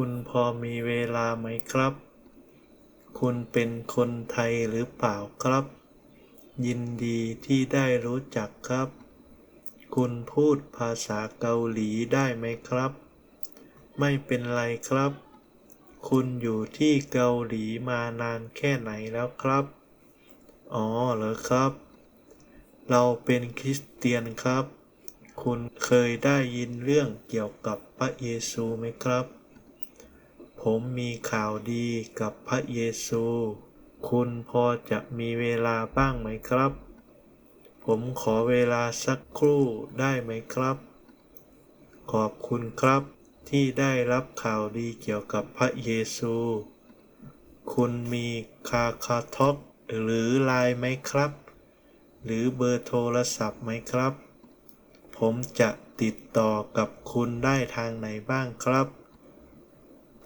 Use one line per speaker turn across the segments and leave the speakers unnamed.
คุณพอมีเวลาไหมครับ คุณเป็นคนไทยหรือเปล่าครับ ยินดีที่ได้รู้จักครับ คุณพูดภาษาเกาหลีได้ไหมครับ ไม่เป็นไรครับ คุณอยู่ที่เกาหลีมานานแค่ไหนแล้วครับ อ๋อเหรอครับ เราเป็นคริสเตียนครับ คุณเคยได้ยินเรื่องเกี่ยวกับพระเยซูไหมครับ ผมมีข่าวดีกับพระเยซู คุณพอจะมีเวลาบ้างไหมครับ ผมขอเวลาสักครู่ได้ไหมครับ ขอบคุณครับที่ได้รับข่าวดีเกี่ยวกับพระเยซู คุณมีคาคาท็อกหรือไลน์ไหมครับ หรือเบอร์โทรศัพท์ไหมครับ ผมจะติดต่อกับคุณได้ทางไหนบ้างครับ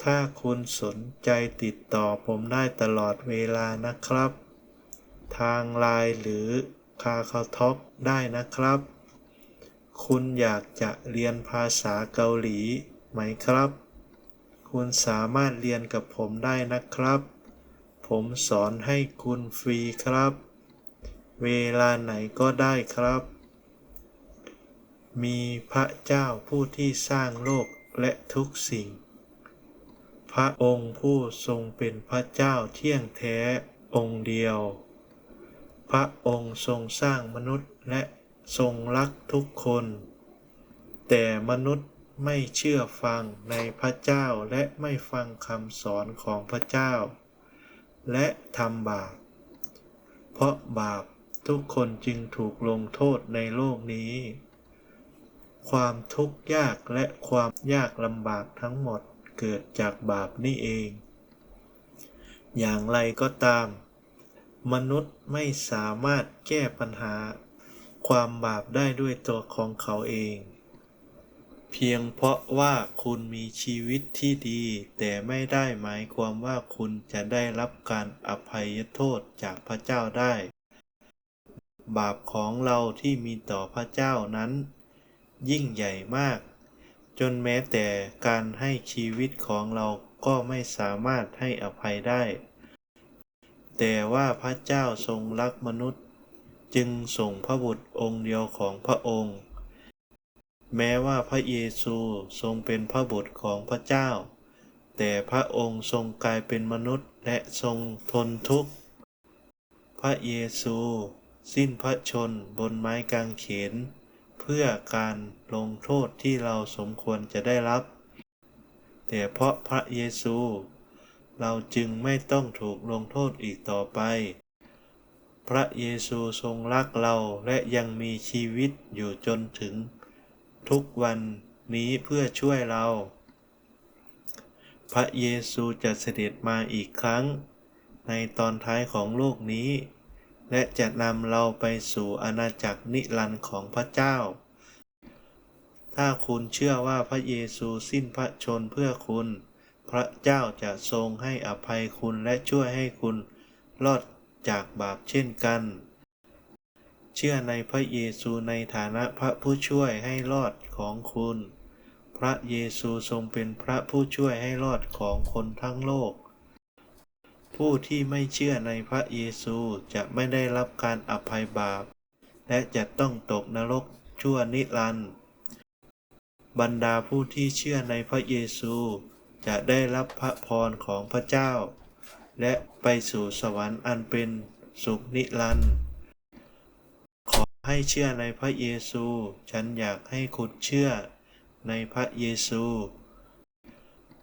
ถ้าคุณสนใจติดต่อผมได้ตลอดเวลานะครับ ทางไลน์หรือคาคาท็อกได้นะครับ คุณอยากจะเรียนภาษาเกาหลีไหมครับ คุณสามารถเรียนกับผมได้นะครับ ผมสอนให้คุณฟรีครับ เวลาไหนก็ได้ครับ มีพระเจ้าผู้ที่สร้างโลกและทุกสิ่ง พระองค์ผู้ทรงเป็นพระเจ้าเที่ยงแท้องค์เดียว พระองค์ทรงสร้างมนุษย์และทรงรักทุกคน แต่มนุษย์ไม่เชื่อฟังในพระเจ้าและไม่ฟังคำสอนของพระเจ้า และทำบาป เพราะบาปทุกคนจึงถูกลงโทษในโลกนี้ ความทุกข์ยากและความยากลำบากทั้งหมด เกิดจากบาปนี่เอง อย่างไรก็ตาม มนุษย์ไม่สามารถแก้ปัญหา ความบาปได้ด้วยตัวของเขาเอง เพียงเพราะว่าคุณมีชีวิตที่ดี แต่ไม่ได้หมายความว่าคุณจะได้รับการอภัยโทษจากพระเจ้าได้ บาปของเราที่มีต่อพระเจ้านั้น ยิ่งใหญ่มาก จนแม้แต่การให้ชีวิตของเราก็ไม่สามารถให้อภัยได้ แต่ว่าพระเจ้าทรงรักมนุษย์ จึงส่งพระบุตรองค์เดียวของพระองค์ แม้ว่าพระเยซูทรงเป็นพระบุตรของพระเจ้า แต่พระองค์ทรงกลายเป็นมนุษย์และทรงทนทุกข์ พระเยซู สิ้นพระชนบนไม้กางเขน พื่อการลงโทษที่เราสมควรจะได้รับ แต่เพราะพระเยซู เราจึงไม่ต้องถูกลงโทษอีกต่อไป พระเยซูทรงรักเราและยังมีชีวิตอยู่จนถึง ทุกวันนี้เพื่อช่วยเรา พระเยซูจะเสด็จมาอีกครั้ง ในตอนท้ายของโลกนี้ และจะนำเราไปสู่อาณาจักรนิรันดร์ของพระเจ้า ถ้าคุณเชื่อว่าพระเยซูสิ้นพระชนเพื่อคุณ พระเจ้าจะทรงให้อภัยคุณและช่วยให้คุณรอดจากบาปเช่นกัน เชื่อในพระเยซูในฐานะพระผู้ช่วยให้รอดของคุณ พระเยซูทรงเป็นพระผู้ช่วยให้รอดของคนทั้งโลก ผู้ที่ไม่เชื่อในพระเยซูจะไม่ได้รับการอภัยบาป และจะต้องตกนรกชั่วนิรันดร์บรรดาผู้ที่เชื่อในพระเยซู จะได้รับพระพรของพระเจ้า และไปสู่สวรรค์อันเป็นสุขนิรันดร์ขอให้เชื่อในพระเยซู ฉันอยากให้คุณเชื่อในพระเยซู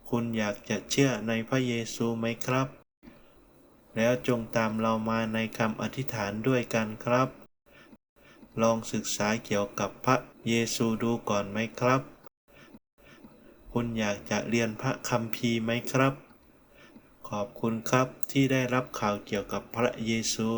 คุณอยากจะเชื่อในพระเยซูไหมครับ แล้วจงตามเรามาในคำอธิษฐานด้วยกันครับ ลองศึกษาเกี่ยวกับพระเยซูดูก่อนไหมครับ คุณอยากจะเรียนพระคัมภีร์ไหมครับ ขอบคุณครับที่ได้รับข่าวเกี่ยวกับพระเยซู